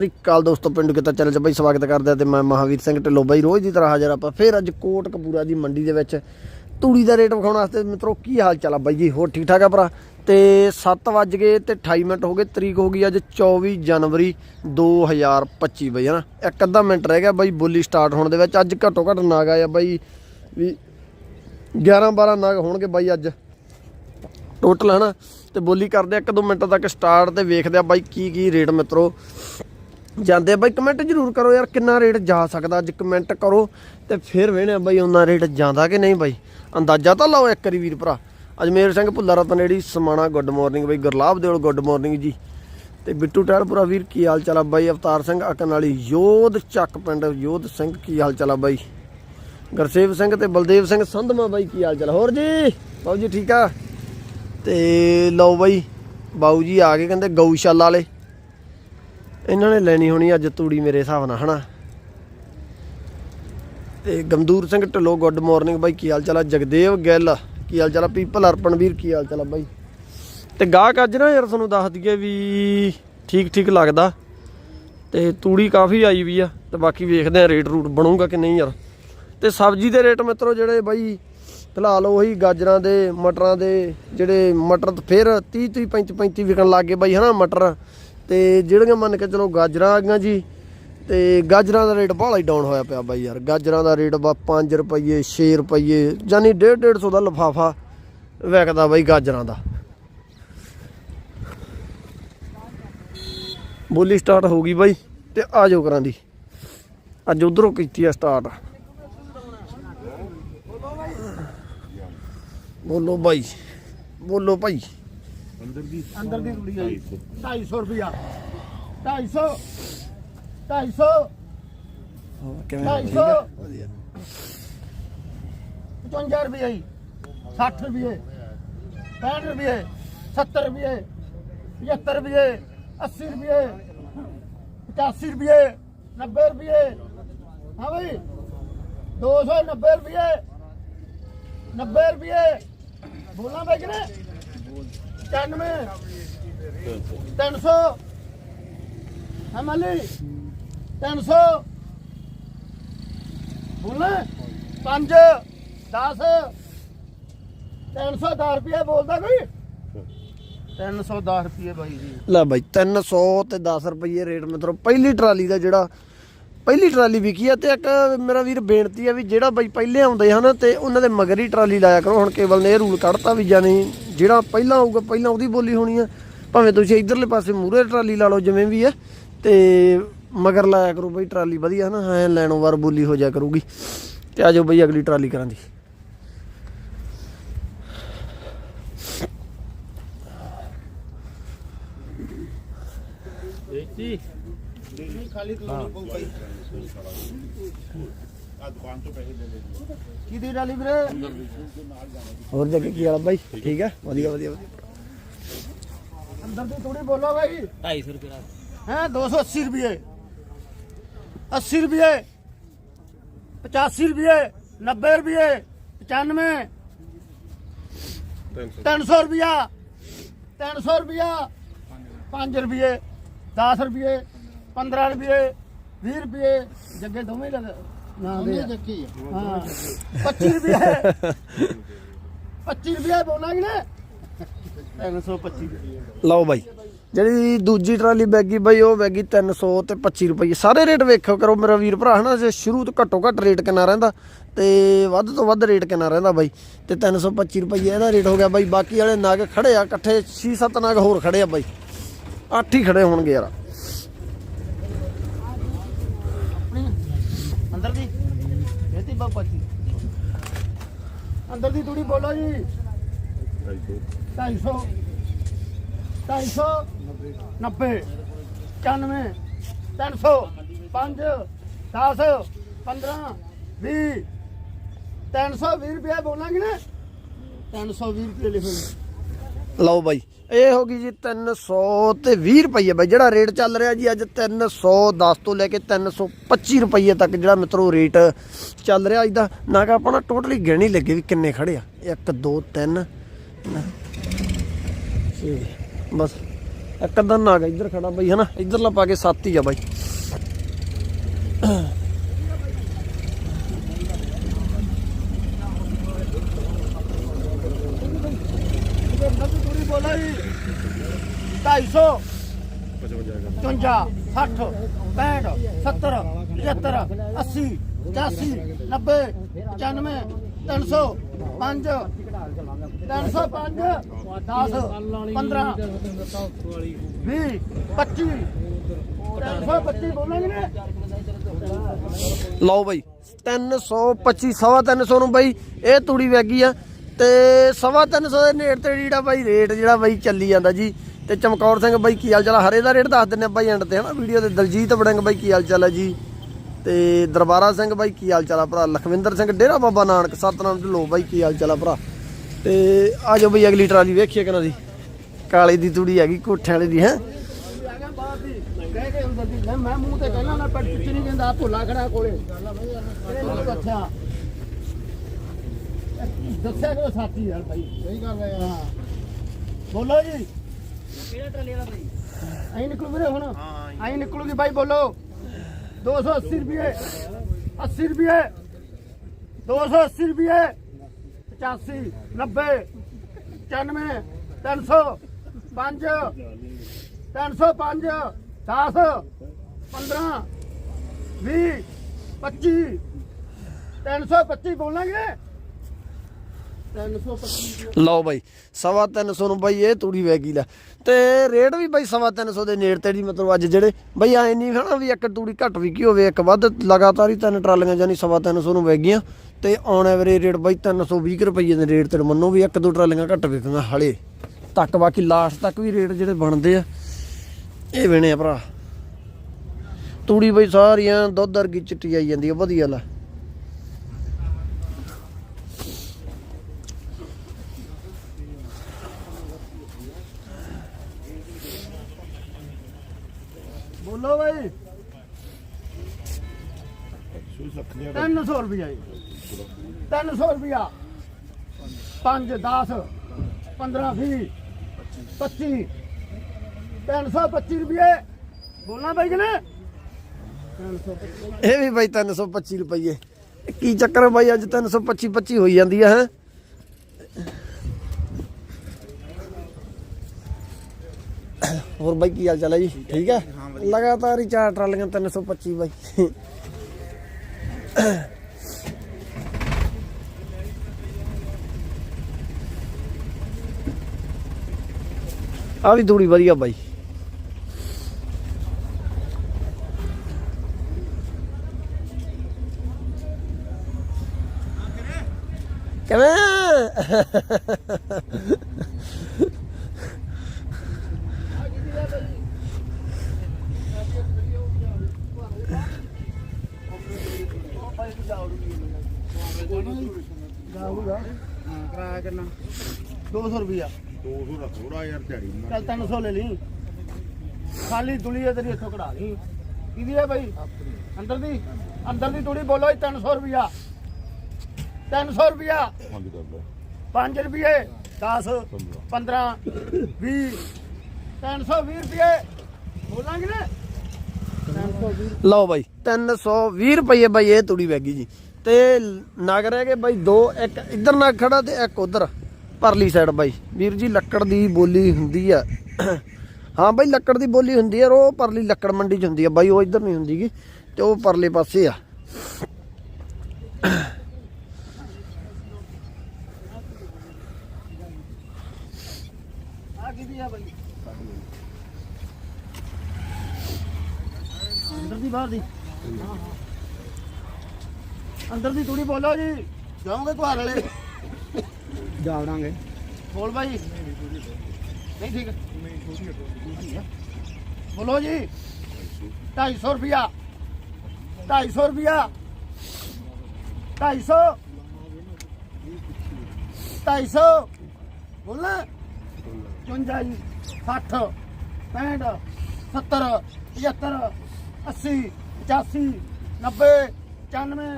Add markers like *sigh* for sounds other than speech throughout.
ਸਤਿ ਦੋਸਤੋ, ਪਿੰਡ ਕਿਤਾ ਚੈਨਲ 'ਚ ਬਈ ਸਵਾਗਤ ਕਰਦੇ ਆ ਤੇ ਮੈਂ ਮਹਾਵੀਰ ਸਿੰਘ ਢਿੱਲੋਂ ਬਈ। ਰੋਜ਼ ਦੀ ਤਰ੍ਹਾਂ ਹਾਜ਼ਰ ਆਪਾਂ ਫੇਰ ਅੱਜ ਕੋਟ ਕਪੂਰਾ ਦੀ ਮੰਡੀ ਦੇ ਵਿੱਚ ਤੂੜੀ ਦਾ ਰੇਟ ਵਿਖਾਉਣ ਵਾਸਤੇ ਮਿੱਤਰੋ, ਕੀ ਹਾਲ ਚਾਲ ਆ ਬਾਈ ਜੀ? ਹੋਰ ਠੀਕ ਠਾਕ ਆ ਭਰਾ? ਤੇ 7 ਵੱਜ ਗਏ ਤੇ 28 ਮਿੰਟ ਹੋ ਗਏ, ਤਰੀਕ ਹੋ ਗਈ ਅੱਜ 24 ਜਨਵਰੀ 2025 ਬਈ, ਹਨਾ? ਇੱਕ ਅੱਧਾ ਮਿੰਟ ਰਹਿ ਗਿਆ ਬਾਈ, ਬੋਲੀ ਸਟਾਰਟ ਹੋਣ ਦੇ ਵਿੱਚ। ਅੱਜ ਘੱਟੋ ਘੱਟ ਨਾਗ ਆਇਆ ਬਾਈ ਵੀ 11 12 ਨਾਗ ਹੋਣਗੇ ਬਾਈ ਅੱਜ। ਟੋਟਲ ਹਨਾ? ਤੇ ਬੋਲੀ ਕਰਦੇ ਆ, ਇੱਕ ਦੋ ਮਿੰਟ ਤੱਕ ਸਟਾਰਟ ਤੇ ਵੇਖਦੇ ਆ ਬਾਈ ਕੀ ਕੀ ਰੇਟ ਮਿੱਤਰੋ। ਜਾਂਦੇ ਬਾਈ ਕਮੈਂਟ ਜ਼ਰੂਰ ਕਰੋ ਯਾਰ, ਕਿੰਨਾ ਰੇਟ ਜਾ ਸਕਦਾ? ਅੱਜ ਕਮੈਂਟ ਕਰੋ ਤੇ ਫਿਰ ਵੇਖਣੇ ਆ ਬਾਈ ਉਹਨਾਂ ਰੇਟ ਜਾਂਦਾ ਕਿ ਨਹੀਂ ਬਾਈ। ਅੰਦਾਜ਼ਾ ਤਾਂ ਲਾਓ ਇੱਕ ਵਾਰੀ ਵੀਰ ਭਰਾ। ਅਜਮੇਰ ਸਿੰਘ ਭੁੱਲਾ ਰਤਨੇੜੀ ਸਮਾਣਾ ਗੁੱਡ ਮਾਰਨਿੰਗ ਬਾਈ, ਗੁਰਲਾਬ ਦੇਵਲ ਗੁੱਡ ਮਾਰਨਿੰਗ ਜੀ। ਤੇ ਬਿੱਟੂ ਟਹਿਲਪੁਰਾ ਵੀਰ, ਕੀ ਹਾਲ ਚਾਲ ਆ ਬਾਈ? ਅਵਤਾਰ ਸਿੰਘ ਅਕਨ ਵਾਲੀ, ਯੋਧ ਚੱਕ ਪਿੰਡ, ਯੋਧ ਸਿੰਘ, ਕੀ ਹਾਲ ਚਾਲ ਆ ਬਾਈ? ਗੁਰਸੇਵ ਸਿੰਘ ਤੇ ਬਲਦੇਵ ਸਿੰਘ ਸੰਧਮਾ ਬਾਈ, ਕੀ ਹਾਲ ਚਾਲ? ਹੋਰ ਜੀ? ਬਾਊ ਜੀ ਠੀਕ ਆ? ਤੇ ਲਓ ਬਾਈ, ਬਾਊ ਜੀ ਆ ਗਏ ਕਹਿੰਦੇ ਗਊਸ਼ਾਲਾ ਵਾਲੇ। ਇਹਨਾਂ ਨੇ ਲੈਣੀ ਹੋਣੀ ਅੱਜ ਤੂੜੀ ਮੇਰੇ ਹਿਸਾਬ ਨਾਲ, ਹਨਾ? ਤੇ ਗੰਦੂਰ ਸਿੰਘ ਢਿੱਲੋਂ ਗੁੱਡ ਮਾਰਨਿੰਗ ਬਾਈ, ਕੀ ਹਾਲ ਚਾਲ ਆ? ਜਗਦੇਵ ਗਿੱਲ, ਕੀ ਹਾਲ ਚਾਲ ਆ? ਪੀਪਲ ਅਰਪਣ ਵੀਰ, ਕੀ ਹਾਲ ਚਾਲ ਆ ਬਾਈ? ਤੇ ਗਾਹਕ ਅੱਜ ਨਾ ਯਾਰ ਤੁਹਾਨੂੰ ਦੱਸ ਦਈਏ ਵੀ ਠੀਕ ਠੀਕ ਲੱਗਦਾ। ਤੇ ਤੂੜੀ ਕਾਫੀ ਆਈ ਵੀ ਆ, ਤੇ ਬਾਕੀ ਵੇਖਦੇ ਆ ਰੇਟ ਰੂਟ ਬਣੂਗਾ ਕਿ ਨਹੀਂ ਯਾਰ। ਤੇ ਸਬਜ਼ੀ ਦੇ ਰੇਟ ਮਿੱਤਰੋ ਜਿਹੜੇ ਬਾਈ, ਫਿਲਹਾਲ ਉਹੀ ਗਾਜਰਾਂ ਦੇ, ਮਟਰਾਂ ਦੇ, ਜਿਹੜੇ ਮਟਰ ਤਾਂ ਫਿਰ 30 30 35 35 ਵਿਕਣ ਲੱਗ ਗਏ ਬਾਈ, ਹਨਾ ਮਟਰ। ਤੇ ਜਿਹੜੀਆਂ ਮੰਨ ਕੇ ਚਲੋ ਗਾਜਰਾਂ ਆ ਗਈਆਂ ਜੀ, ਤੇ ਗਾਜਰਾਂ ਦਾ ਰੇਟ ਬਾਹਲਾ ਹੀ ਡਾਊਨ ਹੋਇਆ ਪਿਆ ਬਾਈ ਯਾਰ। ਗਾਜਰਾਂ ਦਾ ਰੇਟ ਬਾ 5 ਰੁਪਏ 6 ਰੁਪਏ ਯਾਨੀ 1.5 150 ਦਾ ਲਫਾਫਾ ਵਿਕਦਾ ਬਾਈ ਗਾਜਰਾਂ ਦਾ। ਬੋਲੀ ਸਟਾਰਟ ਹੋ ਗਈ ਬਾਈ ਤੇ ਆ ਜਾਓ ਕਰਾਂ ਦੀ। ਅੱਜ ਉਧਰੋਂ ਕੀਤੀ ਆ ਸਟਾਰਟ ਬੋਲੋ ਬਾਈ, ਬੋਲੋ ਭਾਈ। ਅੰਦਰ ਦੀ ਕੁੜੀ ਆਈ 250 ਰੁਪਿਆ 250 250 ਕਿਵੇਂ ਢਾਈ ਠੀਕ ਸੌ। ਆ ਵਧੀਆ 55 ਰੁਪਏ 60 ਰੁਪਏ 65 ਰੁਪਏ 70 ਰੁਪਏ 75 ਰੁਪਏ 80 ਰੁਪਏ 85 ਰੁਪਏ 90 ਰੁਪਏ ਹਾਂ ਬਈ 290 ਰੁਪਏ 90 ਰੁਪਏ ਬੋਲਾਂ ਬਈ ਕਿਨੇ 95 300 ਹਾਂ ਮਾਲੀ 300 ਬੋਲਾਂ। 5 10 310 ਰੁਪਏ ਬੋਲਦਾ ਕੋਈ? 310 ਰੁਪਏ ਬਾਈ ਜੀ। ਲੈ ਬਾਈ 300 ਤੇ 10 ਰੁਪਏ ਰੇਟ ਮਤਲਬ ਪਹਿਲੀ ਟਰਾਲੀ ਦਾ ਜਿਹੜਾ ਪਹਿਲੀ ਟਰਾਲੀ ਵਿਕੀ ਆ ਤੇ ਇੱਕ ਮੇਰਾ ਵੀਰ ਬੇਨਤੀ ਆ ਵੀ ਜਿਹੜਾ ਬਾਈ ਪਹਿਲੇ ਆਉਂਦੇ ਹਨ ਤੇ ਉਹਨਾਂ ਦੇ ਮਗਰ ਹੀ ਟਰਾਲੀ ਲਾਇਆ ਕਰੋ। ਹੁਣ ਕੇਵਲ ਨੇ ਇਹ ਰੂਲ ਕੱਢਤਾ ਵੀ ਜਾਨੀ ਜਿਹੜਾ ਪਹਿਲਾਂ ਆਊਗਾ, ਪਹਿਲਾਂ ਉਹਦੀ ਬੋਲੀ ਹੋਣੀ ਆ। ਭਾਵੇਂ ਤੁਸੀਂ ਇਧਰਲੇ ਪਾਸੇ ਮੂਰੇ ਟਰਾਲੀ ਲਾ ਲਓ ਜਿਵੇਂ ਵੀ ਆ ਤੇ ਮਗਰ ਲਾਇਆ ਕਰੋ ਬਈ ਟਰਾਲੀ ਵਧੀਆ ਹਨਾ ਐ ਲੈਣੋਂ ਵਾਰ ਬੋਲੀ ਹੋ ਜਾ ਕਰੂਗੀ। ਤੇ ਆਜੋ ਬਈ ਅਗਲੀ ਟਰਾਲੀ ਕਰਾਂ ਦੀ। ਖਾਲੀ ਬਾਈ ਕਿਹਦੀ ਡਾਲੀ ਵੀਰੇ? ਹੋਰ ਜੱਗੇ ਕੀ ਆ ਬਾਈ? ਠੀਕ ਆ? ਵਧੀਆ ਵਧੀਆ ਵਧੀਆ। ਅੰਦਰ ਦੀ ਥੋੜੀ ਬੋਲੋ ਬਾਈ। 250 ਰੁਪਏ ਦਾ ਹੈ 280 ਰੁਪਏ। 80 ਰੁਪਏ 85 ਰੁਪਏ 90 ਰੁਪਏ 95 300 ਰੁਪਿਆ 300 ਰੁਪਿਆ 5 ਰੁਪਏ 10 ਰੁਪਏ। 15 ਰੁਪਏ 20 ਰੁਪਏ ਜੱਗੇ ਦੋਵੇਂ ਲਗ ਨਾ ਦੇ ਹਾਂ 25 ਰੁਪਏ। 25 ਰੁਪਏ ਬੋਲਾਂਗੇ ਨਾ? 325 ਲਓ ਬਾਈ। ਜਿਹੜੀ ਦੂਜੀ ਟਰਾਲੀ ਬੈਗੀ ਬਾਈ ਉਹ ਬੈਗੀ 300 ਤੇ 25 ਰੁਪਏ। ਸਾਰੇ ਰੇਟ ਵੇਖਿਓ ਕਰੋ ਮੇਰਾ ਵੀਰ ਭਰਾ ਹਨਾ ਜੇ ਸ਼ੁਰੂ ਤੋਂ ਘੱਟੋ ਘੱਟ ਰੇਟ ਕਿੰਨਾ ਰਹਿੰਦਾ ਤੇ ਵੱਧ ਤੋਂ ਵੱਧ ਰੇਟ ਕਿੰਨਾ ਰਹਿੰਦਾ ਬਾਈ। ਤੇ 325 ਰੁਪਏ ਇਹਦਾ ਰੇਟ ਹੋ ਗਿਆ ਬਾਈ। ਬਾਕੀ ਵਾਲੇ ਨਗ ਖੜੇ ਆ ਇਕੱਠੇ 6-7 ਨਗ ਹੋਰ ਖੜੇ ਆ ਬਾਈ। ਅੱਠ ਹੀ ਖੜੇ ਹੋਣਗੇ ਯਾਰ ਅੰਦਰ ਦੀ ਇਹਤੀ ਬਾਪਾ ਜੀ। ਅੰਦਰ ਦੀ ਤੂੜੀ ਬੋਲੋ ਜੀ। 250 250 90 95 300 5 10 15 20 320 ਰੁਪਏ ਬੋਲਾਂਗੇ ਨਾ। 320 ਰੁਪਏ ਲਿਖੋ ਜੀ। ਲਓ ਬਾਈ। ਇਹ ਹੋ ਗਈ ਜੀ 300 ਤੇ 20 ਰੁਪਏ ਬਾਈ, ਜਿਹੜਾ ਰੇਟ ਚੱਲ ਰਿਹਾ ਜੀ ਅੱਜ 310 ਤੋਂ ਲੈ ਕੇ 325 ਰੁਪਏ ਤੱਕ ਜਿਹੜਾ ਮਿੱਤਰੋ ਰੇਟ ਚੱਲ ਰਿਹਾ ਅੱਜ ਦਾ। ਨਾ ਕਿ ਆਪਾਂ ਨਾ ਟੋਟਲੀ ਗਿਣ ਲੱਗੇ ਵੀ ਕਿੰਨੇ ਖੜੇ ਆ। 1 2 3 ਬਸ। ਇੱਕ ਅੱਧਾ ਨਾਗ ਇੱਧਰ ਖੜਾ ਬਾਈ, ਹਨਾ? ਇੱਧਰਲਾ ਪਾ ਕੇ ਸੱਤ ਹੀ ਆ ਬਾਈ ਪੂਰੀ ਬੋਲੋ ਜੀ 250 55 60 65 70 75 80 85 90 95 300 5 305 10 15 20 25 ਬੋਲਾਂਗੇ ਲਓ ਬਾਈ 325 ਸਵਾ 300 ਨੂੰ ਬਾਈ, ਇਹ ਤੂੜੀ ਵੈਗੀ ਆ। ਤੇ ਸਵਾ 300 ਦੇ ਨੇੜ ਤੇ ਜਿਹੜਾ ਬਾਈ, ਰੇਟ ਜਿਹੜਾ ਬਾਈ ਚੱਲੀ ਜਾਂਦਾ ਜੀ। ਤੇ ਚਮਕੌਰ ਸਿੰਘ ਬਾਈ ਕੀ ਹਾਲ ਚਾਲ ਹਰੇ ਦਾ ਰੇਟ ਦੱਸ ਦਿੰਨੇ ਬਾਈ ਐਂਡ ਤੇ, ਹਨਾ? ਵੀਡੀਓ ਤੇ ਦਲਜੀਤ ਬੜਿੰਗ ਬਾਈ ਕੀ ਹਾਲ ਚਾਲ ਹੈ ਜੀ? ਤੇ ਦਰਬਾਰਾ ਸਿੰਘ ਬਾਈ ਕੀ ਹਾਲ ਚਾਲ ਆ ਭਰਾ? ਲਖਵਿੰਦਰ ਸਿੰਘ ਡੇਰਾ ਬਾਬਾ ਨਾਨਕ, ਸਤਨਾਮ ਢਿੱਲੋਂ ਬਾਈ ਕੀ ਹਾਲ ਚਾਲ ਆ ਭਰਾ? ਤੇ ਆ ਜਾਓ ਬਈ ਅਗਲੀ ਟਰਾਲੀ ਵੇਖੀਏ ਕਿਨਾਂ ਦੀ ਕਾਲੇ ਦੀ ਤੂੜੀ ਹੈਗੀ, ਕੋਠਿਆਂ ਵਾਲੀ ਦੀ, ਹੈ? ਮੈਂ ਮੂੰਹ ਤੇ ਕਹਿਣਾ ਨਾ ਪੱਟ ਪਿੱਛੇ ਨਹੀਂ ਕਹਿੰਦਾ ਭੁੱਲਾ ਖੜਾ ਕੋਲੇ ਅੱਛਾ ਦੱਸਿਆ ਕਰੋ ਸਾਥੀ ਯਾਰ ਭਾਈ ਸਹੀ ਗੱਲ ਹੈ, ਹਾਂ। ਬੋਲੋ ਜੀ। ਐਂ ਨਿਕਲੂ ਵੀਰੇ ਹੁਣ। ਐਂ ਨਿਕਲੂਗੀ ਭਾਈ ਬੋਲੋ। 280 ਰੁਪਏ। 80 ਰੁਪਏ। 280 ਰੁਪਏ। 85 90 95 300 5 305 10 15 20 25 325 ਬੋਲਾਂਗੇ 325 ਲਓ ਬਾਈ, ਸਵਾ 300 ਨੂੰ ਬਾਈ ਇਹ ਤੂੜੀ ਵੈਗੀ ਲੈ। ਤੇ ਰੇਟ ਵੀ ਬਾਈ ਸਵਾ 300 ਦੇ ਨੇੜ ਤੇ ਮਤਲਬ ਅੱਜ ਜਿਹੜੇ, ਬਾਈ ਐ ਨਹੀਂ ਹਨਾ ਵੀ ਇੱਕ ਤੂੜੀ ਘੱਟ ਵੀ ਕੀ ਹੋਵੇ, ਇੱਕ ਵੱਧ, ਲਗਾਤਾਰ ਹੀ ਤਿੰਨ ਟਰਾਲੀਆਂ ਜਾਨੀ ਸਵਾ 300 ਨੂੰ ਵੈਗੀਆਂ ਤੇ ਔਨ ਐਵਰੇਜ ਰੇਟ ਬਾਈ 320 ਰੁਪਏ ਦੇ ਰੇਟ ਤੇ ਮੰਨੋ ਵੀ ਇੱਕ ਦੋ ਟਰਾਲੀਆਂ ਘੱਟ ਵਿਕੀਆਂ ਹਲੇ। ਤੱਕ ਬਾਕੀ ਲਾਸਟ ਤੱਕ ਵੀ ਰੇਟ ਜਿਹੜੇ ਬਣਦੇ ਆ, ਇਹ ਵੇਣੇ ਆ ਭਰਾ। ਤੂੜੀ ਬਈ ਸਾਰੀਆਂ ਦੁੱਧ ਵਰਗੀ ਚਿੱਟੀ ਆਈ ਜਾਂਦੀ ਆ, ਵਧੀਆ ਲੈ। ਬੋਲੋ ਭਾਈ 300 ਰੁਪਿਆ ਜੀ। 300 ਰੁਪਿਆ 5 10 15 20 25 325 ਰੁਪਏ ਬੋਲਣਾ ਭਾਈ ਕਿ ਨਾ 325 ਇਹ ਵੀ ਬਾਈ 325 ਰੁਪਏ ਕੀ ਚੱਕਰ ਬਾਈ, ਅੱਜ 325 25 ਹੋਈ ਜਾਂਦੀ ਆ, ਹੈ? ਹੋਰ ਬਾਈ ਕੀ ਹਾਲ ਚਾਲ ਹੈ ਜੀ? ਠੀਕ ਹੈ ਲਗਾਤਾਰ ਹੀ ਚਾਰ ਟਰਾਲੀਆਂ 325 ਬਾਈ। ਆ ਵੀ ਤੂੜੀ ਵਧੀਆ ਬਾਈ। ਕਿਵੇਂ? 200 ਦਾ ਥੋੜਾ ਯਾਰ ਦਿਹਾੜੀ ਚੱਲ 300 ਲੈ ਲਈ। ਖਾਲੀ ਦੁਲੀ ਹੈ ਤੇਰੀ ਇੱਥੋਂ ਕਢਾ ਲਈ। ਕਿਹਦੀ ਹੈ ਭਾਈ ਅੰਦਰ ਦੀ? ਅੰਦਰ ਦੀ ਤੂੜੀ ਬੋਲੋ 300 ਰੁਪਿਆ 300 ਰੁਪਿਆ ਮੰਗ ਕਰ ਲੈ। 5 ਰੁਪਏ 10 15 20 320 ਰੁਪਏ ਬੋਲਾਂਗੇ ਨਾ। 320 ਲਓ ਬਾਈ 320 ਰੁਪਏ ਬਾਈ ਇਹ ਤੂੜੀ ਵੈਗੀ ਜੀ। ਤੇ ਨਗ ਰਹਿ ਗਏ ਬਾਈ ਦੋ ਇੱਕ ਇੱਧਰ ਨਗ ਖੜਾ ਤੇ ਇੱਕ ਉਧਰ। ਪਰਲੀ ਸਾਈਡ ਬਾਈ। ਵੀਰ ਜੀ ਲੱਕੜ ਦੀ ਬੋਲੀ ਹੁੰਦੀ ਆ। ਹਾਂ ਬਾਈ ਲੱਕੜ ਦੀ ਬੋਲੀ ਹੁੰਦੀ ਆ ਉਹ ਪਰਲੀ ਲੱਕੜ ਮੰਡੀ ਚ ਹੁੰਦੀ ਆ। ਬਾਈ ਉਹ ਇੱਧਰ ਨਹੀਂ ਹੁੰਦੀਗੀ ਤੇ ਉਹ ਪਰਲੇ ਪਾਸੇ ਆ। ਆ ਕਿਹਦੀ ਆ ਭਾਈ ਅੰਦਰ ਦੀ ਬਾਹਰ ਦੀ। ਅੰਦਰ ਦੀ ਤੂੜੀ ਬੋਲੋ ਜੀ। ਜਾਓਗੇ ਘਰ ਵਾਲੇ? ਜਾਵੜਾਂਗੇ। ਬੋਲ ਭਾਈ ਨਹੀਂ, ਠੀਕ ਬੋਲੋ ਜੀ। 250 ਰੁਪਿਆ 250 ਰੁਪਿਆ 250 250 ਬੋਲਣਾ 54 ਜੀ। 60 65 70 75 80 85 90 95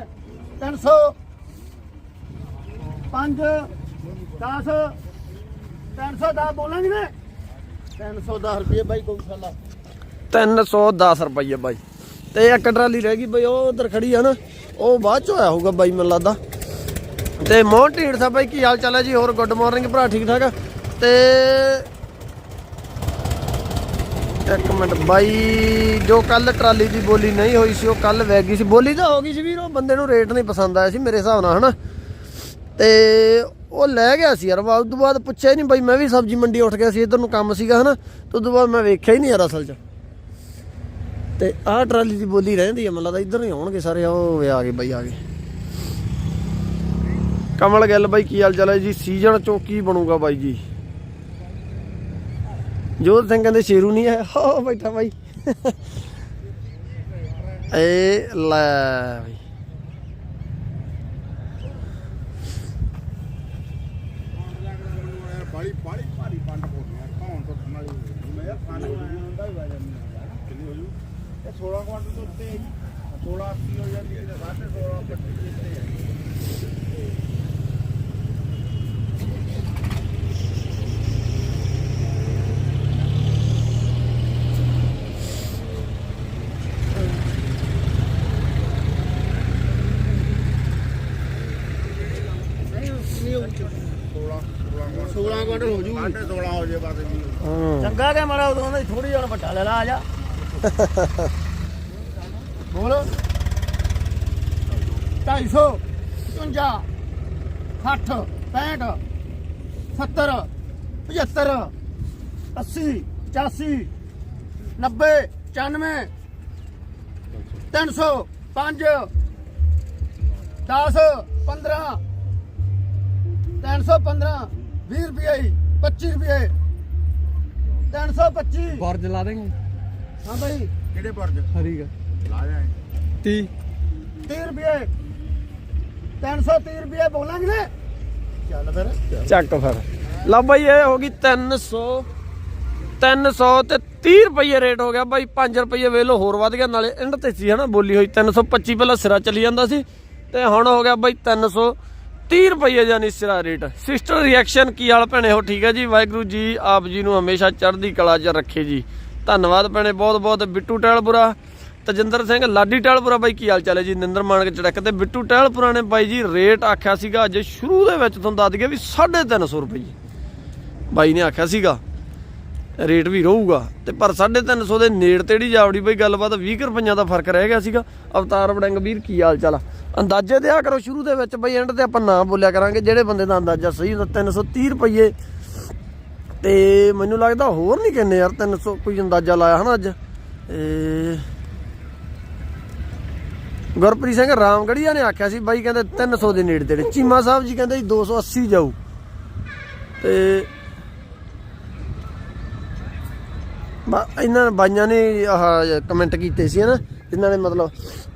300 5 10 310 ਬੋਲਾਂਗੇ ਨਾ। 310 ਰੁਪਏ ਬਾਈ ਗਊਸ਼ਾਲਾ। 310 ਰੁਪਏ ਬਾਈ। ਤੇ ਇੱਕ ਟਰਾਲੀ ਰਹਿ ਗਈ ਬਾਈ, ਉਹ ਉਧਰ ਖੜੀ ਆ ਨਾ, ਉਹ ਬਾਅਦ ਚ ਹੋਇਆ ਹੋਊਗਾ ਬਾਈ, ਮੈਨੂੰ ਲੱਗਦਾ। ਤੇ ਮੋਹਨ ਢੀਂਡ ਸਾਹਿਬ ਬਾਈ, ਕੀ ਹਾਲ ਚਾਲ ਹੈ ਜੀ? ਹੋਰ ਗੁੱਡ ਮਾਰਨਿੰਗ ਭਰਾ, ਠੀਕ ਠਾਕ ਤੇ ਇੱਕ ਮਿੰਟ ਬਾਈ, ਜੋ ਕੱਲ ਟਰਾਲੀ ਦੀ ਬੋਲੀ ਨਹੀਂ ਹੋਈ ਸੀ, ਉਹ ਕੱਲ ਵਹਿ ਗਈ ਸੀ। ਬੋਲੀ ਤਾਂ ਹੋ ਗਈ ਸੀ ਵੀਰ, ਉਹ ਬੰਦੇ ਨੂੰ ਰੇਟ ਨਹੀਂ ਪਸੰਦ ਆਇਆ ਸੀ ਮੇਰੇ ਹਿਸਾਬ ਨਾਲ, ਹਨਾ? ਤੇ ਉਹ ਲੈ ਗਿਆ ਸੀ ਯਾਰ ਵਾ ਉਸ ਤੋਂ ਬਾਅਦ ਪੁੱਛਿਆ ਹੀ ਨਹੀਂ ਬਾਈ, ਮੈਂ ਵੀ ਸਬਜ਼ੀ ਮੰਡੀ ਉੱਠ ਗਿਆ ਸੀ, ਇਧਰ ਨੂੰ ਕੰਮ ਸੀਗਾ ਹਨਾ, ਤੇ ਉਸ ਤੋਂ ਬਾਅਦ ਮੈਂ ਵੇਖਿਆ ਹੀ ਨਹੀਂ ਯਾਰ ਅਸਲ 'ਚ। ਤੇ ਆਹ ਟਰਾਲੀ ਦੀ ਬੋਲੀ ਰਹਿੰਦੀ ਆ, ਮੈਨੂੰ ਲੱਗਦਾ ਇੱਧਰ ਨਹੀਂ ਆਉਣਗੇ ਸਾਰੇ ਉਹ ਆ ਗਏ ਬਾਈ, ਆ ਗਏ। ਕਮਲ ਗਿੱਲ ਬਾਈ, ਕੀ ਹਾਲ ਚਾਲ ਹੈ ਜੀ? ਸੀਜ਼ਨ ਚੋਂ ਕੀ ਬਣੂਗਾ ਬਾਈ ਜੀ। ਜੋਤ ਸਿੰਘ ਕਹਿੰਦੇ ਸ਼ੇਰੂ ਨਹੀਂ ਆਇਆ ਹੋ ਬੈਠਾ ਬਾਈ। ਏ ਲੈ ਬਾਈ ਬਾਲੀ ਬਾਲੀ ਭਾਰੀ ਪੰਡ ਪੋਣੀ ਯਾਰ ਕੌਣ ਤੋਂ ਸਮਝ ਮੈਂ ਯਾਰ ਖਾਣੇ ਹੁੰਦਾ ਹੀ ਵਜਨ ਕਿੰਨੀ ਹੋ ਜੂ ਇਹ 16 ਕੁਆਂਟਲ ਤੋਂ ਉੱਤੇ ਹੈ ਜੀ। 16 80 ਹੋ ਜਾਂਦੀ ਹੈ 16.5 ਪੱਟੀ ਦੇ ਉੱਤੇ ਹੈ। ਸੋਲਾਂ 16 ਕੁਇੰਟਲ ਹੋ ਜੂ ਸਾਢੇ 16 ਹੋ ਜੇ ਬਸ ਜੀ ਹਾਂ। ਚੰਗਾ ਕਿ ਮਾਰਾ ਉਦੋਂ ਦੀ ਥੋੜੀ ਹੁਣ ਵੱਡਾ ਲੈ ਲਾ ਆ ਜਾ। *laughs* ਬੋਲ 250 55 60 65 70 75 80 85 90 95 300 5 10 15 315 20 ਰੁਪਏ 25 ਰੁਪਏ 325 ਬਰਜ ਲਾ ਦੇਂਗੇ। ਹਾਂ ਭਾਈ ਕਿਹੜੇ ਬਰਜ ਹਰੀ ਗਾ ਲਾ ਜਾਏ 30 30 ਰੁਪਏ। 330 ਰੁਪਏ ਬੋਲਾਂਗੇ ਨੇ। ਚੱਲ ਫਿਰ। ਚੱਕ ਫਿਰ। ਲਓ ਬਾਈ ਇਹ ਹੋ ਗਈ 300 300 ਤੇ 30 ਰੁਪਏ ਰੇਟ ਹੋ ਗਿਆ ਬਾਈ। 5 ਰੁਪਏ ਵੇਲੋ ਹੋਰ ਵੱਧ ਗਿਆ। ਨਾਲੇ ਐਂਡ ਤੇ ਸੀ ਹਨਾ ਬੋਲੀ ਹੋਈ। 325 ਪਹਿਲਾਂ ਸਿਰਾ ਚੱਲੀ ਜਾਂਦਾ ਸੀ। ਤੇ ਹੁਣ ਹੋ ਗਿਆ ਬਾਈ 330 ਰੁਪਏ ਜਾਨੀ ਸਿਰਾ ਰੇਟ। ਸਿਸਟਰ ਰਿਐਕਸ਼ਨ ਕੀ ਹਾਲ ਭੈਣੇ? ਹੋ ਠੀਕ ਹੈ ਜੀ? ਵਾਹਿਗੁਰੂ ਜੀ ਆਪ ਜੀ ਨੂੰ ਹਮੇਸ਼ਾ ਚੜ੍ਹਦੀ ਕਲਾ 'ਚ ਰੱਖੇ ਜੀ। ਧੰਨਵਾਦ ਭੈਣੇ ਬਹੁਤ ਬਹੁਤ ਬਿੱਟੂ ਟਹਿਲਪੁਰਾ ਤਜਿੰਦਰ ਸਿੰਘ, ਲਾਡੀ ਟਹਿਲਪੁਰਾ ਬਾਈ ਕੀ ਹਾਲ ਚਾਲ ਹੈ ਜੀ? ਨਿੰਦਰ ਮਾਨਕ ਚੜਕ ਤੇ ਬਿੱਟੂ ਟਹਿਲਪੁਰਾ ਨੇ ਬਾਈ ਜੀ ਰੇਟ ਆਖਿਆ ਸੀਗਾ ਅੱਜ ਸ਼ੁਰੂ ਦੇ ਵਿੱਚ ਤੁਹਾਨੂੰ ਦੱਸ ਦਈਏ ਵੀ 350 ਰੁਪਏ ਬਾਈ ਨੇ ਆਖਿਆ ਸੀਗਾ, ਰੇਟ ਵੀ ਰਹੂਗਾ, ਤੇ ਪਰ 350 ਦੇ ਨੇੜ ਤੇੜੀ ਜਾਵੜੀ ਬਈ ਗੱਲਬਾਤ 20 ਰੁਪਈਆਂ ਦਾ ਫ਼ਰਕ ਰਹਿ ਗਿਆ ਸੀਗਾ। ਅਵਤਾਰ ਵੜੰਗ ਵੀਰ ਕੀ ਹਾਲ ਚਾਲ ਅੰਦਾਜ਼ੇ ਅੰਦਾਜ਼ੇ ਦਿਆ ਕਰੋ ਸ਼ੁਰੂ ਦੇ ਵਿੱਚ ਬਈ ਐਂਡ ਤੇ ਆਪਾਂ ਨਾ ਬੋਲਿਆ ਕਰਾਂਗੇ, ਜਿਹੜੇ ਬੰਦੇ ਦਾ ਅੰਦਾਜ਼ਾ ਸਹੀ ਹੁੰਦਾ 330 ਰੁਪਏ ਤੇ ਮੈਨੂੰ ਲੱਗਦਾ ਹੋਰ ਨਹੀਂ ਕਿੰਨੇ ਯਾਰ 300 ਕੋਈ ਅੰਦਾਜ਼ਾ ਲਾਇਆ ਹਨਾ ਅੱਜ। ਤੇ ਗੁਰਪ੍ਰੀਤ ਸਿੰਘ ਰਾਮਗੜੀਆ ਨੇ ਆਖਿਆ ਸੀ, ਬਾਈ ਕਹਿੰਦੇ 300 ਦੇ ਨੇੜੇ ਤੇੜੇ। ਚੀਮਾ ਸਾਹਿਬ ਜੀ ਕਹਿੰਦੇ 280 ਜਾਊ। ਤੇ ਬਾ ਇਹਨਾਂ ਬਾਈਆਂ ਨੇ ਆਹ ਕਮੈਂਟ ਕੀਤੇ ਸੀ ਹਨਾ ਜਿਨ੍ਹਾਂ ਨੇ ਮਤਲਬ।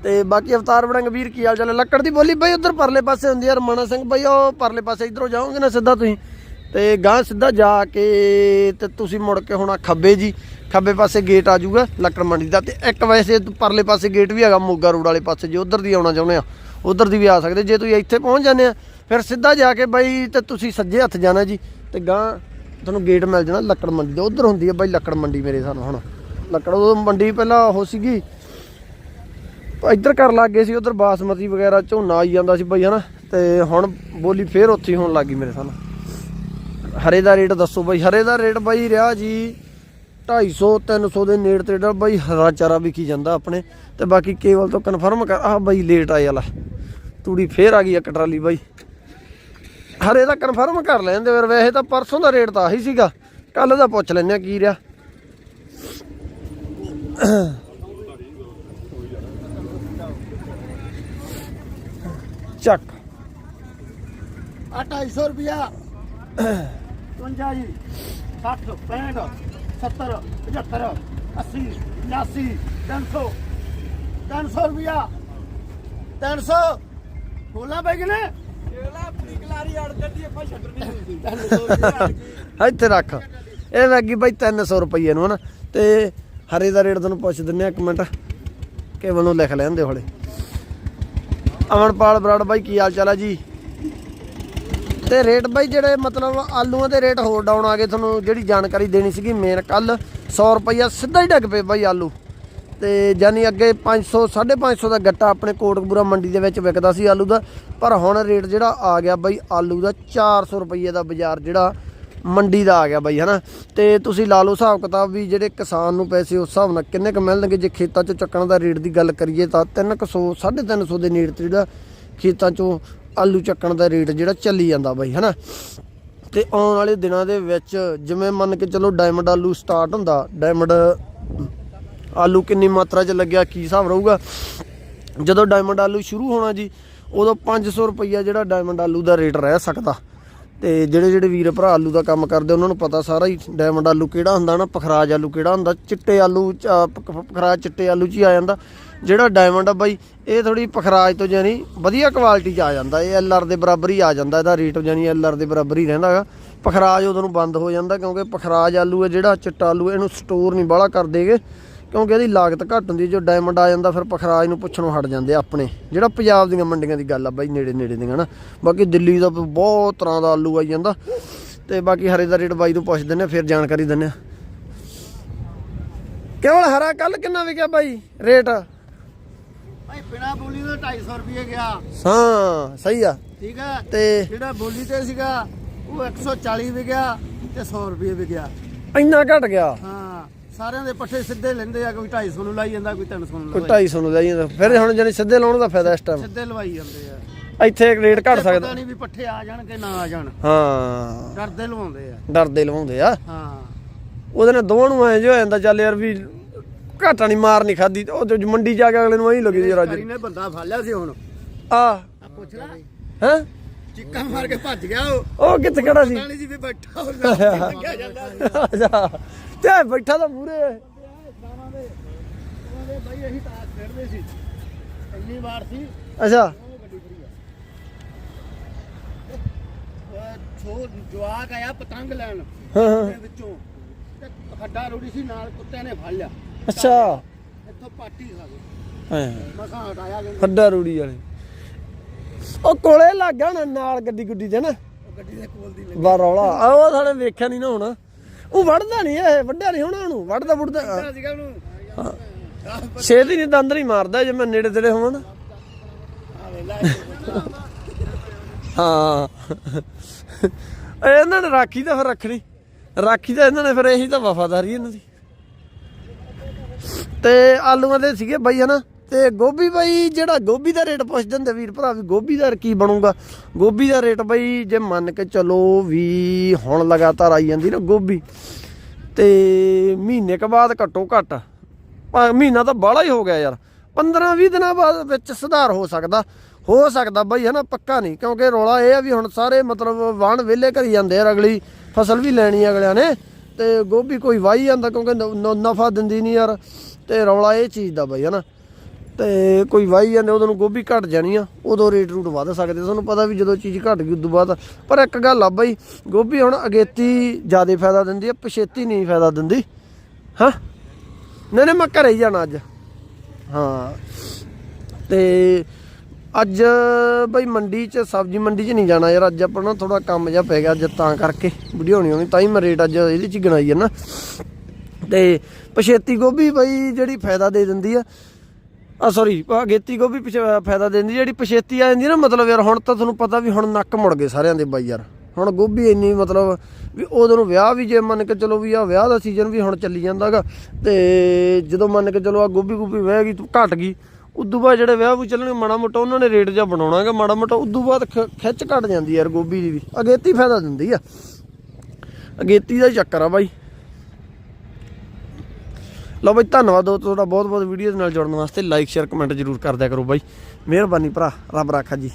ਤੇ ਬਾਕੀ ਅਵਤਾਰ ਬੜੰਗ ਵੀਰ ਕੀ ਹਾਲ ਚਾਲ ਲੱਕੜ ਦੀ ਬੋਲੀ ਬਾਈ ਉਧਰ ਪਰਲੇ ਪਾਸੇ ਹੁੰਦੀ ਯਾਰ ਮਾਣਾ ਸਿੰਘ ਬਾਈ ਉਹ ਪਰਲੇ ਪਾਸੇ ਇਧਰੋਂ ਜਾਓਗੇ ਨਾ ਸਿੱਧਾ ਤੁਸੀਂ। ਤੇ ਗਾਂ ਸਿੱਧਾ ਜਾ ਕੇ ਤੇ ਤੁਸੀਂ ਮੁੜ ਕੇ ਹੋਣਾ ਖੱਬੇ ਜੀ। ਖੱਬੇ ਪਾਸੇ ਗੇਟ ਆ ਜਾਊਗਾ ਲੱਕੜ ਮੰਡੀ ਦਾ ਤੇ ਇੱਕ ਵੈਸੇ ਪਰਲੇ ਪਾਸੇ ਗੇਟ ਵੀ ਹੈਗਾ, ਮੋਗਾ ਰੋਡ ਵਾਲੇ ਪਾਸੇ, ਜੇ ਉਧਰ ਦੀ ਆਉਣਾ ਚਾਹੁੰਦੇ ਆ, ਉਧਰ ਦੀ ਵੀ ਆ ਸਕਦੇ। ਜੇ ਤੁਸੀਂ ਇੱਥੇ ਪਹੁੰਚ ਜਾਂਦੇ ਆ, ਫਿਰ ਸਿੱਧਾ ਜਾ ਕੇ ਬਾਈ ਤੇ ਤੁਸੀਂ ਸੱਜੇ ਹੱਥ ਜਾਣਾ ਜੀ ਤੇ ਗਾਂ ਤੁਹਾਨੂੰ ਗੇਟ ਮਿਲ ਜਾਣਾ ਲੱਕੜ ਮੰਡੀ ਦਾ ਉਧਰ ਹੁੰਦੀ ਆ ਬਾਈ ਲੱਕੜ ਮੰਡੀ ਮੇਰੇ ਸਾਨੂੰ ਹੁਣ। ਲੱਕੜ ਉਹ ਮੰਡੀ ਪਹਿਲਾਂ ਉਹ ਸੀਗੀ। ਇੱਧਰ ਕਰ ਲੱਗ ਗਏ ਸੀ, ਉਧਰ ਬਾਸਮਤੀ ਵਗੈਰਾ ਝੋਨਾ ਆਈ ਜਾਂਦਾ ਸੀ ਬਾਈ, ਹਨਾ? ਤੇ ਹੁਣ ਬੋਲੀ ਫੇਰ ਉੱਥੇ ਹੀ ਹੋਣ ਲੱਗੀ ਮੇਰੇ ਸਾਨੂੰ ਹਰੇ ਦਾ ਰੇਟ ਦੱਸੋ ਬਾਈ, ਹਰੇ ਦਾ ਰੇਟ ਬਾਈ ਰਿਹਾ ਜੀ 250 300 ਦੇ ਨੇੜ ਤੇ ਡਾ ਬਾਈ ਹਰਾ ਚਾਰਾ ਵਿਕੀ ਜਾਂਦਾ ਆਪਣੇ। ਤੇ ਬਾਕੀ ਕੇਵਲ ਤੋਂ ਕਨਫਰਮ ਕਰ, ਆਹ ਬਾਈ ਲੇਟ ਆਇਆ ਲਾ ਤੂੜੀ ਫੇਰ ਆ ਗਈ ਇੱਕ ਟਰਾਲੀ ਬਾਈ। ਹਰੇ ਦਾ ਕਨਫਰਮ ਕਰ ਲੈਂਦੇ ਫਿਰ, ਵੈਸੇ ਤਾਂ ਪਰਸੋਂ ਦਾ ਰੇਟ ਤਾਂ ਆਹੀ ਸੀਗਾ। ਕੱਲ ਦਾ ਪੁੱਛ ਲੈਂਦੇ ਆ ਕੀ ਰਿਹਾ। ਚੱਕ। ਆ 250 ਰੁਪਿਆ 55 ਜੀ 60 65 70 75 80 85 300 300 ਰੁਪਿਆ 300 ਬੋਲਾ ਬਾਈ ਕਿਨੇ ਇੱਥੇ ਰੱਖ ਇਹ ਲੱਗੀ ਬਾਈ 300 ਰੁਪਏ ਨੂੰ ਹਨਾ ਤੇ ਹਰੇ ਦਾ ਰੇਟ ਤੁਹਾਨੂੰ ਪੁੱਛ ਦਿੰਨੇ ਆ ਇੱਕ ਮਿੰਟ ਕੇਵਲ ਨੂੰ ਲਿਖ ਲੈਂਦੇ ਹੋਲੇ ਅਮਨਪਾਲ ਬਰਾੜ ਬਾਈ ਕੀ ਹਾਲ ਚਾਲ ਆ ਜੀ ਤੇ ਰੇਟ ਬਾਈ ਜਿਹੜੇ ਮਤਲਬ ਆਲੂਆਂ ਦੇ ਰੇਟ ਹੋਰ ਡਾਊਨ ਆ ਗਏ, ਤੁਹਾਨੂੰ ਜਿਹੜੀ ਜਾਣਕਾਰੀ ਦੇਣੀ ਸੀਗੀ ਮੇਨ ਕੱਲ 100 ਰੁਪਈਆ ਸਿੱਧਾ ਹੀ ਡਿੱਗ ਪਏ ਬਾਈ ਆਲੂ। ਤੇ ਜਾਨੀ ਅੱਗੇ 500 550 ਦਾ ਗੱਟਾ ਆਪਣੇ ਕੋਟਕਪੂਰਾ ਮੰਡੀ ਦੇ ਵਿੱਚ ਵਿਕਦਾ ਸੀ ਆਲੂ ਦਾ। ਪਰ ਹੁਣ ਰੇਟ ਜਿਹੜਾ ਆ ਗਿਆ ਬਾਈ ਆਲੂ ਦਾ 400 ਰੁਪਈਏ ਦਾ ਬਾਜ਼ਾਰ ਜਿਹੜਾ ਮੰਡੀ ਦਾ ਆ ਗਿਆ ਬਾਈ, ਹਨਾ? ਤੇ ਤੁਸੀਂ ਲਾ ਲਓ ਹਿਸਾਬ ਕਿਤਾਬ ਵੀ ਜਿਹੜੇ ਕਿਸਾਨ ਨੂੰ ਪੈਸੇ ਉਸ ਹਿਸਾਬ ਨਾਲ ਕਿੰਨੇ ਕ ਮਿਲਣਗੇ, ਜੇ ਖੇਤਾਂ 'ਚੋਂ ਚੱਕਣ ਦਾ ਰੇਟ ਦੀ ਗੱਲ ਕਰੀਏ ਤਾਂ 300 350 ਦੇ ਨੇੜੇ ਤੇ ਜਿਹੜਾ ਖੇਤਾਂ 'ਚੋਂ ਆਲੂ ਚੱਕਣ ਦਾ ਰੇਟ ਜਿਹੜਾ ਚੱਲੀ ਜਾਂਦਾ ਬਾਈ, ਹਨਾ? ਤੇ ਆਉਣ ਵਾਲੇ ਦਿਨਾਂ ਦੇ ਵਿੱਚ ਜਿਵੇਂ ਮੰਨ ਕੇ ਚਲੋ ਡਾਇਮੰਡ ਆਲੂ ਸਟਾਰਟ ਹੁੰਦਾ ਡਾਇਮੰਡ ਆਲੂ ਕਿੰਨੀ ਮਾਤਰਾ 'ਚ ਲੱਗਿਆ, ਕੀ ਹਿਸਾਬ ਰਹੂਗਾ? ਜਦੋਂ ਡਾਇਮੰਡ ਆਲੂ ਸ਼ੁਰੂ ਹੋਣਾ ਜੀ, ਉਦੋਂ 500 ਰੁਪਈਆ ਜਿਹੜਾ ਡਾਇਮੰਡ ਆਲੂ ਦਾ ਰੇਟ ਰਹਿ ਸਕਦਾ। ਤੇ ਜਿਹੜੇ ਜਿਹੜੇ ਵੀਰ ਭਰਾ ਆਲੂ ਦਾ ਕੰਮ ਕਰਦੇ, ਉਹਨਾਂ ਨੂੰ ਪਤਾ ਸਾਰਾ ਹੀ ਡਾਇਮੰਡ ਆਲੂ ਕਿਹੜਾ ਹੁੰਦਾ ਨਾ, ਪਖਰਾਜ ਆਲੂ ਕਿਹੜਾ ਹੁੰਦਾ, ਚਿੱਟੇ ਆਲੂ ਚ- ਪਖਰਾਜ ਚਿੱਟੇ ਆਲੂ ਚ ਹੀ ਆ ਜਾਂਦਾ। ਜਿਹੜਾ ਡਾਇਮੰਡ ਆ ਬਾਈ ਇਹ ਥੋੜੀ ਪਖਰਾਜ ਤੋਂ ਜਾਨੀ ਵਧੀਆ ਕੁਆਲਿਟੀ ਚ ਆ ਜਾਂਦਾ ਇਹ ਐਲਆਰ ਦੇ ਬਰਾਬਰ ਹੀ ਆ ਜਾਂਦਾ ਇਹਦਾ ਰੇਟ ਜਾਨੀ ਐਲਆਰ ਦੇ ਬਰਾਬਰ ਹੀ ਰਹਿੰਦਾ ਹੈਗਾ। ਪਖਰਾਜ ਉਦੋਂ ਨੂੰ ਬੰਦ ਹੋ ਜਾਂਦਾ ਕਿਉਂਕਿ ਪਖਰਾਜ ਆਲੂ ਹੈ ਜਿਹੜਾ ਚਿੱਟਾ ਆਲੂ ਇਹਨੂੰ ਸਟੋਰ ਨਹੀਂ ਬਾਹਲਾ ਕਰ ਦੇਗੇ ਕਿਉਂਕਿ ਇਹਦੀ ਲਾਗਤ ਘੱਟ ਹੁੰਦੀ ਜੋ ਡਾਇਮੰਡ ਆ ਜਾਂਦਾ ਫਿਰ ਪਖਰਾਜ ਨੂੰ ਪੁੱਛਣੋਂ ਹਟ ਜਾਂਦੇ ਆ ਆਪਣੇ। ਜਿਹੜਾ ਪੰਜਾਬ ਦੀਆਂ ਮੰਡੀਆਂ ਦੀ ਗੱਲ ਆ ਬਾਈ ਨੇੜੇ ਨੇੜੇ ਦੀਆਂ ਨਾ। ਬਾਕੀ ਦਿੱਲੀ ਦਾ ਬਹੁਤ ਤਰ੍ਹਾਂ ਦਾ ਆਲੂ ਆਈ ਜਾਂਦਾ। ਤੇ ਬਾਕੀ ਹਰੇ ਦਾ ਰੇਟ ਬਾਈ ਨੂੰ ਪੁੱਛ ਦਿੰਨੇ ਆ, ਫਿਰ ਜਾਣਕਾਰੀ ਦਿੰਨੇ ਆ। ਕੇਵਲ ਹਰਾ ਕੱਲ ਕਿੰਨਾ ਵਿਕਿਆ ਬਾਈ ਰੇਟ ਭਾਈ ਬਿਨਾ ਬੋਲੀ ਦਾ 250 ਰੁਪਏ ਗਿਆ। ਹਾਂ ਸਹੀ ਆ। ਠੀਕ ਹੈ ਤੇ ਜਿਹੜਾ ਬੋਲੀ ਤੇ ਸੀਗਾ ਉਹ 140 ਵੀ ਗਿਆ ਤੇ 100 ਰੁਪਏ ਵੀ ਗਿਆ ਇੰਨਾ ਘਟ ਗਿਆ? ਹਾਂ ਸਾਰਿਆਂ ਦੇ ਪੱਠੇ ਸਿੱਧੇ ਲੈਂਦੇ ਆ ਕੋਈ 250 ਨੂੰ ਲਾਈ ਜਾਂਦਾ ਕੋਈ 300 ਨੂੰ ਕੋਈ ਲਵਾਈ 250 ਨੂੰ ਲੈ ਜਾਂਦਾ। ਫਿਰ ਹੁਣ ਜਾਨੀ ਸਿੱਧੇ ਲਾਉਣ ਦਾ ਫਾਇਦਾ ਇਸ ਟਾਈਮ ਸਿੱਧੇ ਲਵਾਈ ਜਾਂਦੇ ਆ। ਇੱਥੇ ਰੇਟ ਘਟ ਪਤਾ ਸਕਦਾ। ਨਹੀਂ ਵੀ ਪੱਠੇ ਆ ਜਾਣ ਕਿ ਨਾ ਆ ਜਾਣ। ਹਾਂ। ਡਰਦੇ ਲਵਾਉਂਦੇ ਆ। ਡਰਦੇ ਲਵਾਉਂਦੇ ਆ। ਹਾਂ। ਉਹਦੇ ਨਾਲ ਦੋਵਾਂ ਨੂੰ ਐਂ ਜਿਹਾ ਹੋ ਜਾਂਦਾ ਚੱਲ ਯਾਰ ਵੀ ਘਾਟਾ ਨਹੀਂ ਮਾਰ ਨਹੀਂ ਖਾਦੀ ਉਹ ਤੇ ਮੰਡੀ ਜਾ ਕੇ ਅਗਲੇ ਨੂੰ ਐਂ ਲੱਗੀ ਯਾਰ ਅੱਜ ਕਰੀ ਨੇ ਬੰਦਾ ਫੜ ਲਿਆ ਸੀ ਹੁਣ। ਆ। ਪੁੱਛ ਲੈ ਹੈ? ਚਿੱਕਾ ਮਾਰ ਕੇ ਭੱਜ ਗਿਆ ਉਹ। ਉਹ ਕਿੱਥੇ ਖੜਾ ਸੀ? ਪਤਾ ਨਹੀਂ ਸੀ ਵੀ ਬੈਠਾ ਅੱਛਾ ਤੇ ਬੈਠਾ ਤਾਂ ਮੂਰੇ ਬਾਈ ਅਸੀਂ ਤਾਸ ਖੇਡਦੇ ਸੀ ਇੰਨੀ ਵਾਰ ਸੀ ਅੱਛਾ। ਛੋ ਜਵਾਕ ਆਇਆ ਪਤੰਗ ਲੈਣ ਹਾਂ ਵਿੱਚੋਂ। ਤੇ ਖੱਡਾ ਰੋੜੀ ਸੀ ਨਾਲ ਕੁੱਤਿਆਂ ਨੇ ਫੜ ਲਿਆ। ਅੱਛਾ। ਇੱਥੋਂ ਪਾਟੀ ਖਾ ਗਏ। ਹਾਂ। ਮਸਾਂ ਹਟਾਇਆ ਗਿਆ ਖੱਡਾ ਰੂੜੀ ਵਾਲੇ। ਉਹ ਕੋਲੇ ਲੱਗ ਗਿਆ ਨਾਲ ਗੱਡੀ ਗੁੱਡੀ ਦੇ ਨਾ। ਉਹ ਗੱਡੀ ਦੇ ਕੋਲ ਦੀ ਲੱਗੀ। ਬਾ ਰੌਲਾ। ਆ ਉਹ ਸਾਡੇ ਵੇਖਿਆ ਨਹੀਂ ਨਾ ਹੁਣ। ਉਹ ਵੜਦਾ ਨਹੀਂ ਇਹ ਨਹੀਂ ਹੋਣਾ ਉਹਨੂੰ। ਵੜਦਾ ਵੜਦਾ ਕਿਹੜਾ ਸੀਗਾ ਉਹਨੂੰ। ਛੇਦ ਹੀ ਨਹੀਂ ਦੰਦ ਨਹੀਂ ਮਾਰਦਾ ਜੇ ਮੈਂ ਨੇੜੇ ਤੇੜੇ ਹੋਵਾਂ ਨਾ। ਆ ਵੇਲਾ ਹਾਂ। ਇਹ ਇਹਨਾਂ ਨੇ ਰਾਖੀ ਤਾਂ ਫਿਰ ਰੱਖਣੀ। ਰਾਖੀ ਤਾਂ ਇਹਨਾਂ ਨੇ ਫਿਰ ਇਹੀ ਤਾਂ ਵਫਾਦਾਰੀ ਇਹਨਾਂ ਦੀ। ਤੇ ਆਲੂਆਂ ਦੇ ਸੀਗੇ ਬਾਈ, ਹਨਾ? ਤੇ ਗੋਭੀ ਬਾਈ, ਜਿਹੜਾ ਗੋਭੀ ਦਾ ਰੇਟ ਪੁੱਛ ਦਿੰਦੇ ਵੀਰ ਭਰਾ ਵੀ ਗੋਭੀ ਦਾ ਕੀ ਬਣੂਗਾ? ਗੋਭੀ ਦਾ ਰੇਟ ਬਾਈ, ਜੇ ਮੰਨ ਕੇ ਚਲੋ ਵੀ ਹੁਣ ਲਗਾਤਾਰ ਆਈ ਜਾਂਦੀ ਨਾ ਗੋਭੀ, ਤੇ ਮਹੀਨੇ ਕ ਬਾਅਦ ਘੱਟੋ ਘੱਟ ਮਹੀਨਾ ਤਾਂ ਬਾਹਲਾ ਹੀ ਹੋ ਗਿਆ ਯਾਰ 15 20 ਦਿਨਾਂ ਬਾਅਦ ਵਿੱਚ ਸੁਧਾਰ ਹੋ ਸਕਦਾ ਹੋ ਸਕਦਾ ਬਈ, ਹਨਾ? ਪੱਕਾ ਨਹੀਂ, ਕਿਉਂਕਿ ਰੋਲਾ ਇਹ ਆ ਵੀ ਹੁਣ ਸਾਰੇ ਮਤਲਬ ਵਾਣ ਵਿਹਲੇ ਕਰੀ ਜਾਂਦੇ ਯਾਰ ਅਗਲੀ, ਫਸਲ ਵੀ ਲੈਣੀ ਅਗਲਿਆਂ ਨੇ। ਤੇ ਗੋਭੀ ਕੋਈ ਵਾਹੀ ਜਾਂਦਾ ਕਿਉਂਕਿ ਨਫਾ ਦਿੰਦੀ ਨਹੀਂ ਯਾਰ। ਤੇ ਰੌਲਾ ਇਹ ਚੀਜ਼ ਦਾ ਬਈ, ਹਨਾ। ਤੇ ਕੋਈ ਵਾਹੀ ਜਾਂਦੇ ਉਦੋਂ ਨੂੰ ਗੋਭੀ ਘਟ ਜਾਣੀ ਆ। ਉਦੋਂ ਰੇਟ ਰੂਟ ਵਧ ਸਕਦੇ। ਤੁਹਾਨੂੰ ਪਤਾ ਵੀ ਜਦੋਂ ਚੀਜ਼ ਘਟ ਗਈ, ਉਦੋਂ ਬਾਅਦ ਪਰ ਇੱਕ ਗੱਲ ਆ ਬਈ, ਗੋਭੀ ਹੁਣ ਅਗੇਤੀ ਜ਼ਿਆਦਾ ਫਾਇਦਾ ਦਿੰਦੀ ਆ, ਪਛੇਤੀ ਨਹੀਂ ਫਾਇਦਾ ਦਿੰਦੀ। ਹਾਂ? ਨਹੀਂ ਨਹੀਂ, ਮੈਂ ਘਰੇ ਹੀ ਜਾਣਾ ਅੱਜ। ਹਾਂ। ਤੇ ਅੱਜ ਬਈ ਮੰਡੀ 'ਚ, ਸਬਜ਼ੀ ਮੰਡੀ 'ਚ ਨਹੀਂ ਜਾਣਾ ਯਾਰ, ਅੱਜ ਆਪਾਂ ਨਾ ਥੋੜਾ ਕੰਮ ਜਿਹਾ ਪੈ ਗਿਆ ਅੱਜ ਤਾਂ ਕਰਕੇ। ਵੀਡੀਓ ਨਹੀਂ ਆਉਣੀ ਤਾਂ ਹੀ ਮੈਂ ਰੇਟ ਅੱਜ ਇਹਦੇ 'ਚ ਗਣਾਈ ਹੈ ਨਾ। ਤੇ ਪਛੇਤੀ ਗੋਭੀ ਬਈ ਜਿਹੜੀ ਫਾਇਦਾ ਦੇ ਦਿੰਦੀ ਆ। ਆ ਸੌਰੀ ਅਗੇਤੀ ਗੋਭੀ ਪਿਛ ਫਾਇਦਾ ਦੇ ਦਿੰਦੀ, ਜਿਹੜੀ ਪਛੇਤੀ ਆ ਜਾਂਦੀ ਨਾ, ਮਤਲਬ ਯਾਰ ਹੁਣ ਤਾਂ ਤੁਹਾਨੂੰ ਪਤਾ ਵੀ ਹੁਣ ਨੱਕ ਮੁੜ ਗਏ ਸਾਰਿਆਂ ਦੇ ਬਾਈ ਯਾਰ। ਹੁਣ ਗੋਭੀ ਇੰਨੀ ਮਤਲਬ ਵੀ ਉਦੋਂ ਨੂੰ ਵਿਆਹ ਵੀ ਜੇ ਮੰਨ ਕੇ ਚਲੋ ਵੀ ਆ ਵਿਆਹ ਦਾ ਸੀਜ਼ਨ ਵੀ ਹੁਣ ਚੱਲੀ ਜਾਂਦਾਗਾ, ਤੇ ਜਦੋਂ ਮੰਨ ਕੇ ਚਲੋ ਆ ਗੋਭੀ ਗੋਭੀ ਵਹਿ ਗਈ ਤੂੰ ਘਟ ਗਈ ਉਦੋਂ ਬਾਅਦ ਜਿਹੜੇ ਵਿਆਹ ਵੀ ਚੱਲਣਗੇ, ਮਾੜਾ ਮੋਟਾ ਉਹਨਾਂ ਨੇ ਰੇਟ ਜਿਹਾ ਬਣਾਉਣਾਗਾ ਮਾੜਾ ਮੋਟਾ ਉਦੋਂ ਬਾਅਦ ਖਿੱਚ ਘਟ ਜਾਂਦੀ ਯਾਰ ਗੋਭੀ ਦੀ ਵੀ। ਅਗੇਤੀ ਫਾਇਦਾ ਦਿੰਦੀ ਆ। ਅਗੇਤੀ ਦਾ ਹੀ ਚੱਕਰ ਆ ਬਾਈ। ਲਓ ਬਾਈ, ਧੰਨਵਾਦ ਦੋ ਤੁਹਾਡਾ ਬਹੁਤ ਬਹੁਤ ਵੀਡੀਓ ਦੇ ਨਾਲ ਜੁੜਨ ਵਾਸਤੇ। ਲਾਈਕ ਸ਼ੇਅਰ ਕਮੈਂਟ ਜਰੂਰ ਕਰ ਦਿਆ ਕਰੋ ਬਾਈ। ਮਿਹਰਬਾਨੀ ਭਰਾ, ਰੱਬ ਰਾਖਾ ਜੀ।